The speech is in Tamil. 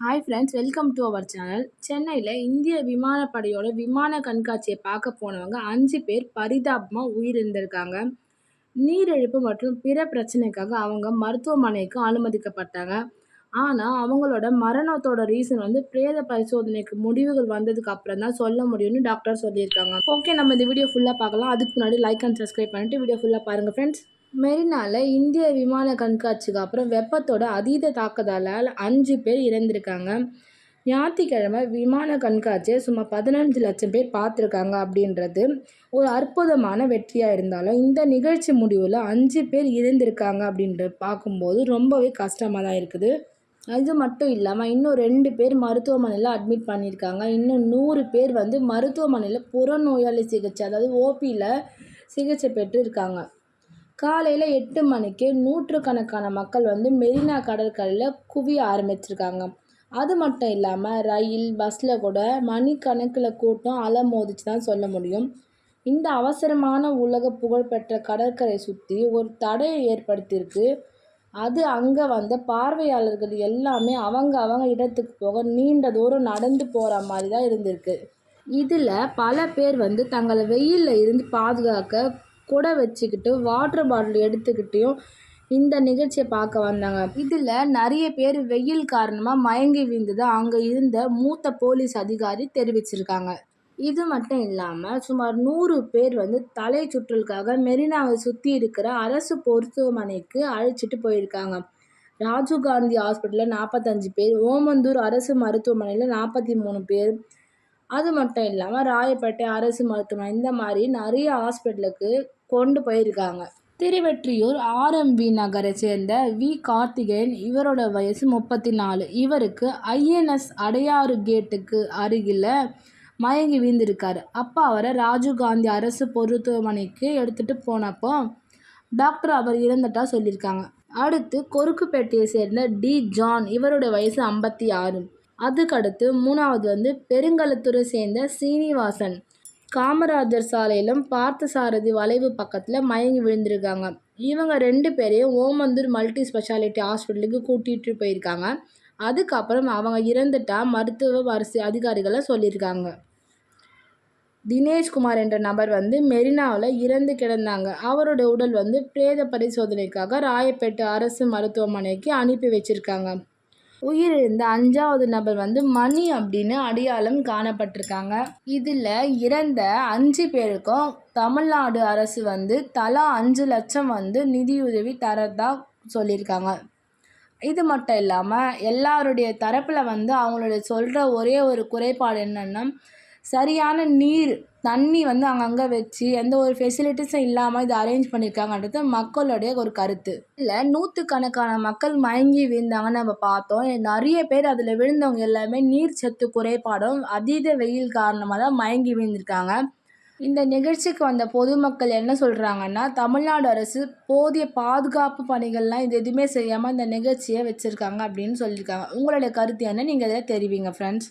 Hi friends welcome to our channel சென்னையில் இந்திய விமானப்படையோட விமான கண்காட்சியை பார்க்க போனவங்க அஞ்சு பேர் பரிதாபமாக உயிரிழந்திருக்காங்க. நீரிழிப்பு மற்றும் பிற பிரச்சனைக்காக அவங்க மருத்துவமனைக்கு அனுமதிக்கப்பட்டாங்க. ஆனால் அவங்களோட மரணத்தோட ரீசன் வந்து பிரேத பரிசோதனைக்கு முடிவுகள் வந்ததுக்கு அப்புறம் தான் சொல்ல முடியும்னு டாக்டர் சொல்லியிருக்காங்க. ஓகே நம்ம இந்த வீடியோ ஃபுல்லாக பார்க்கலாம். அதுக்கு முன்னாடி லைக் அண்ட் சப்ஸ்கிரைப் பண்ணிட்டு வீடியோ ஃபுல்லாக பாருங்கள் ஃப்ரெண்ட்ஸ் மெரினால இந்திய விமான கண்காட்சிக்கு அப்புறம் வெப்பத்தோட அதீத தாக்குதலால் அஞ்சு பேர் இறந்திருக்காங்க. ஞாயிற்றுக்கிழமை விமான கண்காட்சியை சுமார் பதினஞ்சு லட்சம் பேர் பார்த்துருக்காங்க அப்படின்றது ஒரு அற்புதமான வெற்றியாக இருந்தாலும் இந்த நிகழ்ச்சி முடிவில் அஞ்சு பேர் இறந்திருக்காங்க அப்படின்றது பார்க்கும்போது ரொம்பவே கஷ்டமாக தான் இருக்குது. அது மட்டும் இல்லாமல் இன்னும் ரெண்டு பேர் மருத்துவமனையில் அட்மிட் பண்ணியிருக்காங்க. இன்னும் நூறு பேர் வந்து மருத்துவமனையில் புறநோயாளி சிகிச்சை அதாவது ஓபியில் சிகிச்சை பெற்று இருக்காங்க காலையில் எட்டு மணிக்கு நூற்றுக்கணக்கான மக்கள் வந்து மெரினா கடற்கரையில் குவிய ஆரம்பிச்சிருக்காங்க. அது மட்டும் இல்லாமல் ரயில் பஸ்ஸில் கூட மணிக்கணக்கில் கூட்டம் அலமோதிச்சு தான் சொல்ல முடியும். இந்த அவசரமான உலக புகழ்பெற்ற கடற்கரை சுற்றி ஒரு தடையை ஏற்படுத்தியிருக்கு. அது அங்கே வந்த பார்வையாளர்கள் எல்லாமே அவங்க அவங்க இடத்துக்கு போக நீண்ட தூரம் நடந்து போகிற மாதிரி தான் இருந்திருக்கு. இதில் பல பேர் வந்து தங்களை வெயிலில் இருந்து பாதுகாக்க குடை வச்சுக்கிட்டு வாட்டர் பாட்டில் எடுத்துக்கிட்டையும் இந்த நிகழ்ச்சியை பார்க்க வந்தாங்க. இதில் நிறைய பேர் வெயில் காரணமாக மயங்கி விழுந்ததை அங்கே இருந்த மூத்த போலீஸ் அதிகாரி தெரிவிச்சிருக்காங்க. இது மட்டும் இல்லாமல் சுமார் நூறு பேர் வந்து தலை சுற்றலுக்காக மெரினாவை சுற்றி இருக்கிற அரசு மருத்துவமனைக்கு அழைச்சிட்டு போயிருக்காங்க. ராஜீவ்காந்தி ஹாஸ்பிட்டலில் நாற்பத்தஞ்சு பேர் ஓமந்தூர் அரசு மருத்துவமனையில் நாற்பத்தி மூணு பேர் அது மட்டும் இல்லாமல் ராயப்பேட்டை அரசு மருத்துவமனை இந்த மாதிரி நிறைய ஹாஸ்பிட்டலுக்கு கொண்டு போயிருக்காங்க. திருவெற்றியூர் ஆர்எம்பி நகரை சேர்ந்த வி. கார்த்திகேயன் இவரோட வயசு முப்பத்தி நாலு இவருக்கு ஐஎன்எஸ் அடையாறு கேட்டுக்கு அருகில் மயங்கி வீழ்ந்திருக்காரு. அப்போ அவரை ராஜீவ்காந்தி அரசு மருத்துவமனைக்கு எடுத்துகிட்டு போனப்போ டாக்டர் அவர் இறந்துட்டா சொல்லியிருக்காங்க. அடுத்து கொருக்குப்பேட்டையை சேர்ந்த டி. ஜான் இவரோட வயசு ஐம்பத்தி ஆறு. அதுக்கடுத்து மூணாவது வந்து பெருங்கலத்துறை சேர்ந்த சீனிவாசன். காமராஜர் சாலையிலும் பார்த்தசாரதி வளைவு பக்கத்தில் மயங்கி விழுந்திருக்காங்க. இவங்க ரெண்டு பேரையும் ஓமந்தூர் மல்டி ஸ்பெஷாலிட்டி ஹாஸ்பிட்டலுக்கு கூட்டிகிட்டு போயிருக்காங்க. அதுக்கப்புறம் அவங்க இறந்துட்டா மருத்துவ வரிசை அதிகாரிகளை சொல்லியிருக்காங்க. தினேஷ்குமார் என்ற நபர் வந்து மெரினாவில் இறந்து கிடந்தாங்க. அவரோட உடல் வந்து பிரேத பரிசோதனைக்காக ராயப்பேட்டை அரசு மருத்துவமனைக்கு அனுப்பி வச்சிருக்காங்க. உயிரிழந்த அஞ்சாவது நபர் வந்து மணி அப்படின்னு அடையாளம் காணப்பட்டிருக்காங்க. இதில் இறந்த அஞ்சு பேருக்கும் தமிழ்நாடு அரசு வந்து தலா அஞ்சு லட்சம் வந்து நிதியுதவி தரதா சொல்லியிருக்காங்க. இது மட்டும் இல்லாமல் எல்லாருடைய தரப்பில் வந்து அவங்களுடைய சொல்கிற ஒரே ஒரு குறைபாடு என்னென்னா சரியான நீர் தண்ணி வந்து அங்கங்கே வச்சு எந்த ஒரு ஃபெசிலிட்டிஸும் இல்லாமல் இதை அரேஞ்ச் பண்ணியிருக்காங்கன்றது மக்களுடைய ஒரு கருத்து. இல்லை நூற்றுக்கணக்கான மக்கள் மயங்கி விழுந்தாங்கன்னு நம்ம பார்த்தோம். நிறைய பேர் அதில் விழுந்தவங்க எல்லாமே நீர் சத்து குறைபாடும் அதீத வெயில் காரணமாக தான் மயங்கி விழுந்திருக்காங்க. இந்த நிகழ்ச்சிக்கு வந்த பொதுமக்கள் என்ன சொல்கிறாங்கன்னா தமிழ்நாடு அரசு போதிய பாதுகாப்பு பணிகள்லாம் இது எதுவுமே செய்யாமல் இந்த நிகழ்ச்சியை வச்சுருக்காங்க அப்படின்னு சொல்லியிருக்காங்க. உங்களுடைய கருத்து என்ன? நீங்கள் இதில் தெரிவிங்க friends